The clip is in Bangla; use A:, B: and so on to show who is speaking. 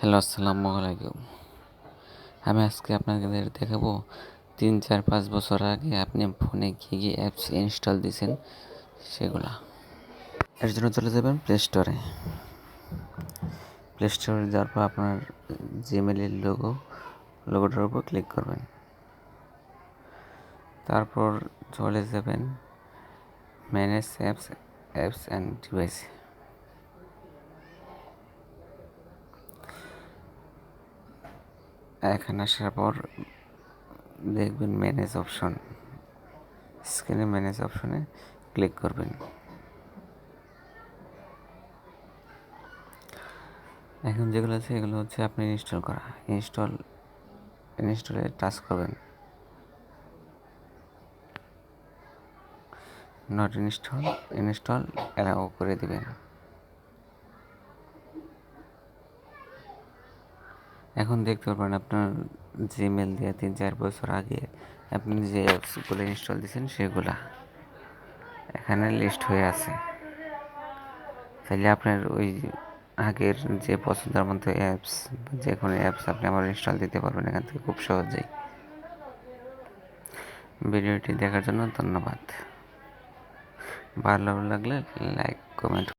A: হ্যালো, আসসালামু আলাইকুম। আমি আজকে আপনাদের দেখাবো, তিন চার পাঁচ বছর আগে আপনি ফোনে কী কী অ্যাপস ইনস্টল দিয়েছেন সেগুলা। এর জন্য চলে যাবেন প্লে স্টোরে প্লে স্টোরে যাওয়ার পর আপনার জিমেলের লোগো লোগোটার উপর ক্লিক করবেন। তারপর চলে যাবেন manage apps apps and device এখানে আসার পর দেখবেন ম্যানেজ অপশন স্ক্রিনে ম্যানেজ অপশনে ক্লিক করবেন। এখন যেগুলো আছে এগুলো হচ্ছে আপনি ইনস্টল করা। ইনস্টল ইনস্টলে টাচ করবেন। নট ইনস্টল ইনস্টল অ্যালাউ করে দিবেন। এখন দেখতে পারবেন আপনার জিমেল দিয়ে তিন, চার বছর আগে আপনি যে অ্যাপসগুলো ইনস্টল দিয়েছেন সেগুলা এখানে লিস্ট হয়ে আছে। তাহলে আপনার ওই আগের যে পছন্দের মতো অ্যাপস যে কোনো অ্যাপস আপনি আমার ইনস্টল দিতে পারবেন এখান থেকে খুব সহজেই। ভিডিওটি দেখার জন্য ধন্যবাদ। ভালো লাগলে লাইক কমেন্ট